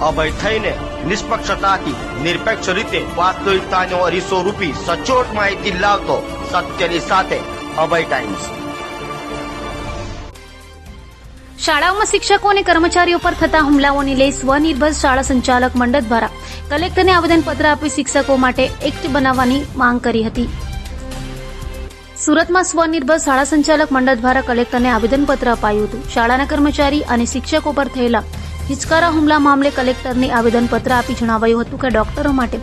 અભય થઈને નિષ્પક્ષતાથી, નિરપેક્ષ રીતે વાસ્તવિકતાનો અરીસો રૂપી સચોટ માહિતી લાવતો સત્યની સાથે અભય ટાઈમ્સ શાળાઓમાં શિક્ષકો અને કર્મચારીઓ પર થતા હુમલાઓને લઈ સ્વનિર્ભર શાળા સંચાલક મંડળ દ્વારા કલેક્ટરને આવેદનપત્ર આપી શિક્ષકો માટે એક્ટ બનાવવાની માંગ કરી હતી. સુરતમાં સ્વનિર્ભર શાળા સંચાલક મંડળ દ્વારા કલેક્ટરને આવેદનપત્ર અપાયું હતું. શાળાના કર્મચારી અને શિક્ષકો પર થયેલા હિચકારા હુમલા મામલે કલેક્ટરને આવેદનપત્ર આપી જણાવાયું હતું કે ડોક્ટરો માટે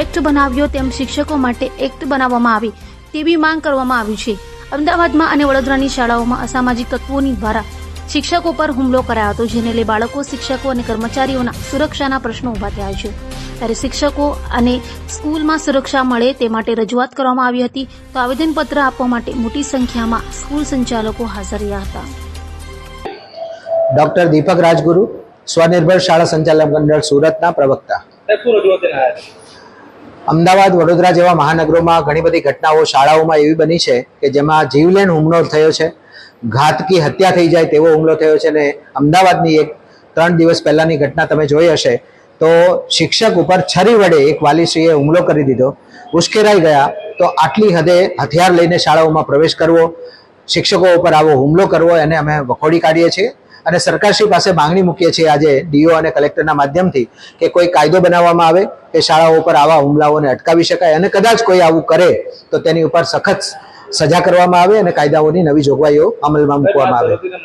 એક્ટ બનાવ્યો તેમ શિક્ષકો માટે એક્ટ બનાવવામાં આવે તેવી માંગ કરવામાં આવી છે. અમદાવાદમાં અને વડોદરાની શાળાઓમાં અસામાજિક તત્વોની દ્વારા શિક્ષકો પર હુમલો કરાયો હતો, જેને લઈ બાળકો, શિક્ષકો અને કર્મચારીઓના સુરક્ષાના પ્રશ્નો ઊભા થયા છે. ત્યારે શિક્ષકો અને સ્કૂલમાં સુરક્ષા મળે તે માટે રજૂઆત કરવામાં આવી હતી તો આવેદનપત્ર આપવા માટે મોટી સંખ્યામાં સ્કૂલ સંચાલકો હાજર રહ્યા હતા. ડોક્ટર દીપક રાજગુરુ સ્વનિર્ભર શાળા સંચાલક મંડળ સુરતના પ્રવક્તા? અમદાવાદ વડોદરા જેવા મહાનગરોમાં ઘણી બધી ઘટનાઓ શાળાઓમાં એવી બની છે કે જેમાં જીવલેણ હુમલો થયો છે ઘાતકી હત્યા થઈ જાય તેવો હુમલો થયો છે અને અમદાવાદની એક ત્રણ દિવસ પહેલાની ઘટના તમે જોઈ હશે તો શિક્ષક ઉપર છરી વડે એક વાલીશ્રીએ હુમલો કરી દીધો. ઉશ્કેરાઈ ગયા તો આટલી હદે હથિયાર લઈને શાળાઓમાં પ્રવેશ કરવો શિક્ષકો ઉપર આવો હુમલો કરવો એને અમે વખોડી કાઢીએ છીએ. અને સરકારશ્રી પાસે માંગણી મૂકીએ છીએ આજે ડીઓ અને કલેક્ટરના માધ્યમથી કે કોઈ કાયદો બનાવવામાં આવે કે શાળાઓ ઉપર આવા હુમલાઓને અટકાવી શકાય અને કદાચ કોઈ આવું કરે તો તેની ઉપર સખત સજા કરવામાં આવે અને કાયદાઓની નવી જોગવાઈઓ અમલમાં મૂકવામાં આવે.